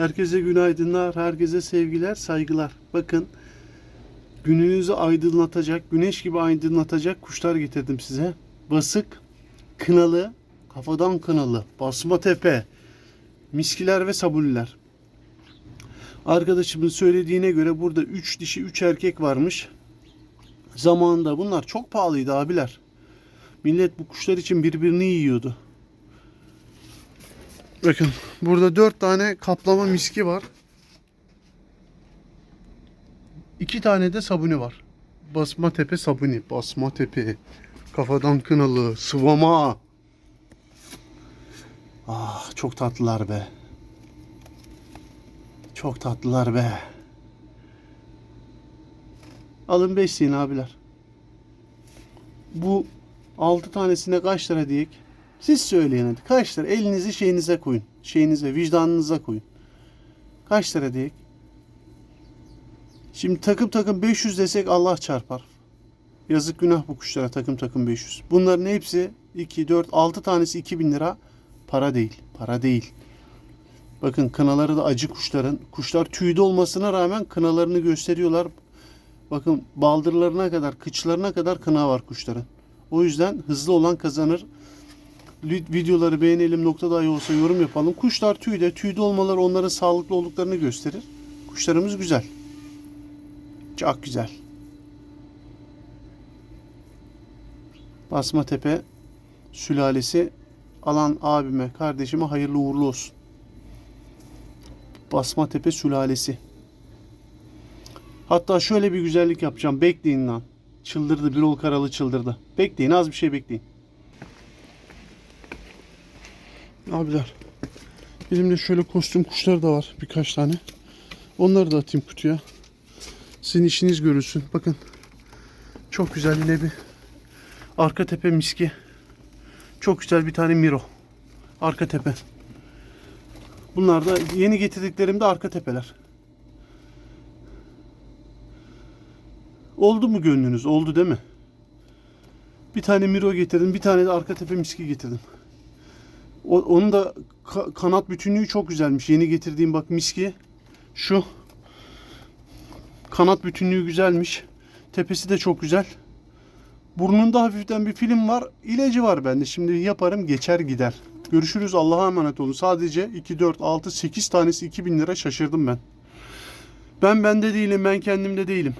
Herkese günaydınlar, herkese sevgiler, saygılar. Bakın gününüzü aydınlatacak, güneş gibi aydınlatacak kuşlar getirdim size. Basık, kınalı, kafadan kınalı, basma tepe, miskiler ve sabuniler. Arkadaşımın söylediğine göre burada 3 dişi 3 erkek varmış. Zamanında bunlar çok pahalıydı abiler. Millet bu kuşlar için birbirini yiyordu. Bakın burada dört tane kaplama miski var. İki tane de sabuni var. Basma tepe sabuni. Basma tepe. Kafadan kınalı. Sıvama. Ah çok tatlılar be. Çok tatlılar be. Alın besleyin abiler. Bu altı tanesine kaç lira diyek? Siz söyleyin hadi. Kaç lira? Elinizi şeyinize koyun. Şeyinize, vicdanınıza koyun. Kaç lira diyek? Şimdi takım takım 500 desek Allah çarpar. Yazık günah bu kuşlara takım takım 500. Bunların hepsi 2, 4, 6 tanesi 2000 lira. Para değil. Para değil. Bakın kınaları da acı kuşların. Kuşlar tüyde olmasına rağmen kınalarını gösteriyorlar. Bakın baldırlarına kadar, kıçlarına kadar kına var kuşların. O yüzden hızlı olan kazanır. Videoları beğenelim nokta dahi olsa yorum yapalım. Kuşlar tüyde. Tüyde olmaları onların sağlıklı olduklarını gösterir. Kuşlarımız güzel. Çok güzel. Basma Tepe sülalesi alan abime, kardeşime hayırlı uğurlu olsun. Basma Tepe sülalesi. Hatta şöyle bir güzellik yapacağım. Bekleyin lan. Çıldırdı. Birol Karalı çıldırdı. Bekleyin. Az bir şey bekleyin. Abiler. Elimde şöyle kostüm kuşları da var. Birkaç tane. Onları da atayım kutuya. Sizin işiniz görülsün. Bakın. Çok güzel yine bir arka tepe miski. Çok güzel bir tane Miro. Arka tepe. Bunlar da yeni getirdiklerim de arka tepeler. Oldu mu gönlünüz? Oldu değil mi? Bir tane Miro getirdim. Bir tane de arka tepe miski getirdim. O, onun da ka- kanat bütünlüğü çok güzelmiş. Yeni getirdiğim bak miski. Şu. Kanat bütünlüğü güzelmiş. Tepesi de çok güzel. Burnunda hafiften bir film var. İlacı var bende. Şimdi yaparım geçer gider. Görüşürüz. Allah'a emanet olun. Sadece 2, 4, 6, 8 tanesi 2000 lira şaşırdım ben. Ben bende değilim. Ben kendimde değilim.